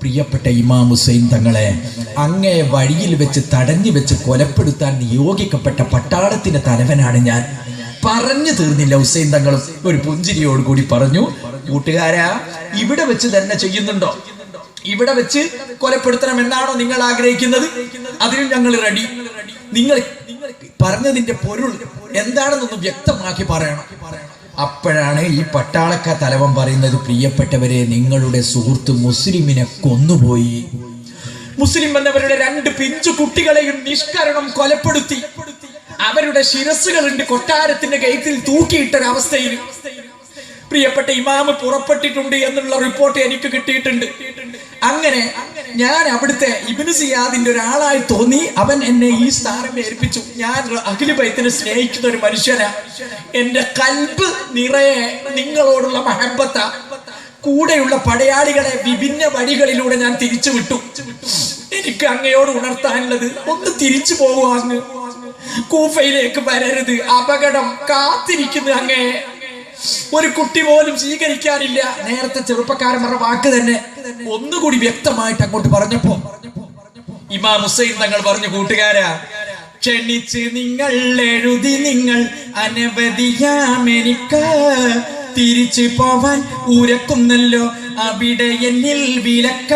പ്രിയപ്പെട്ട ഇമാം ഹുസൈൻ തങ്ങളെ അങ്ങേ വഴിയിൽ വെച്ച് തടഞ്ഞു വെച്ച് കൊലപ്പെടുത്താൻ നിയോഗിക്കപ്പെട്ട പട്ടാളത്തിന്റെ തലവനാണ് ഞാൻ. പറഞ്ഞു തീർന്നില്ല ഹുസൈൻ തങ്ങളും ഒരു പുഞ്ചിരിയോട് കൂടി പറഞ്ഞു കൂട്ടുകാരാ ഇവിടെ വെച്ച് തന്നെ ചെയ്യുന്നുണ്ടോ? ഇവിടെ വെച്ച് കൊലപ്പെടുത്തണം എന്നാണോ നിങ്ങൾ ആഗ്രഹിക്കുന്നത്? അതിനും ഞങ്ങൾ റെഡി നിങ്ങൾ പറഞ്ഞതിന്റെ പൊരുൾ എന്താണെന്നൊന്ന് വ്യക്തമാക്കി പറയണം. അപ്പോഴാണ് ഈ പട്ടാളക്ക തലവൻ പറയുന്നത് പ്രിയപ്പെട്ടവരെ നിങ്ങളുടെ സുഹൃത്ത് മുസ്ലിമിനെ കൊന്നുപോയി. മുസ്ലിം എന്നവരുടെ രണ്ട് പിഞ്ചു കുട്ടികളെയും നിഷ്കരണം കൊലപ്പെടുത്തി. അവരുടെ ശിരസുകളുണ്ട് കൊട്ടാരത്തിന്റെ ഗേറ്റിൽ തൂക്കിയിട്ടൊരവസ്ഥയിൽ. പ്രിയപ്പെട്ട ഇമാമ് പുറപ്പെട്ടിട്ടുണ്ട് എന്നുള്ള റിപ്പോർട്ട് എനിക്ക് കിട്ടിയിട്ടുണ്ട്. അങ്ങനെ ഞാൻ അവിടുത്തെ ഇബിന് സിയാദിന്റെ ഒരാളായി തോന്നി. അവൻ എന്നെ ഈ സ്ഥാനം ഏൽപ്പിച്ചു. ഞാൻ അഖില ബൈത്തിനെ സ്നേഹിക്കുന്ന ഒരു മനുഷ്യനാ. എന്റെ കൽബ് നിറയെ നിങ്ങളോടുള്ള മഹബത്ത. കൂടെയുള്ള പടയാളികളെ വിഭിന്ന വഴികളിലൂടെ ഞാൻ തിരിച്ചു വിട്ടു. എനിക്ക് അങ്ങയോട് ഉണർത്താനുള്ളത് ഒന്ന് തിരിച്ചു പോകുവാങ്ങ് കൂഫയിലേക്ക് വരരുത്. അപകടം കാത്തിരിക്കുന്നു അങ്ങേ. ഒരു കുട്ടി പോലും സ്വീകരിക്കാനില്ല നേരത്തെ ചെറുപ്പക്കാരൻ പറഞ്ഞ വാക്ക് തന്നെ ഒന്നുകൂടി വ്യക്തമായിട്ട് അങ്ങോട്ട് പറഞ്ഞപ്പോ ഇമാം ഹുസൈൻ തങ്ങൾ പറഞ്ഞു കൂട്ടുകാരാ ക്ഷണിച്ച് നിങ്ങൾ എഴുതി നിങ്ങൾ അനവധിയാമെനിക്ക്. തിരിച്ചു പോവാൻ ഉരക്കുന്നല്ലോ അവിടെ എന്നിൽ വിലക്ക.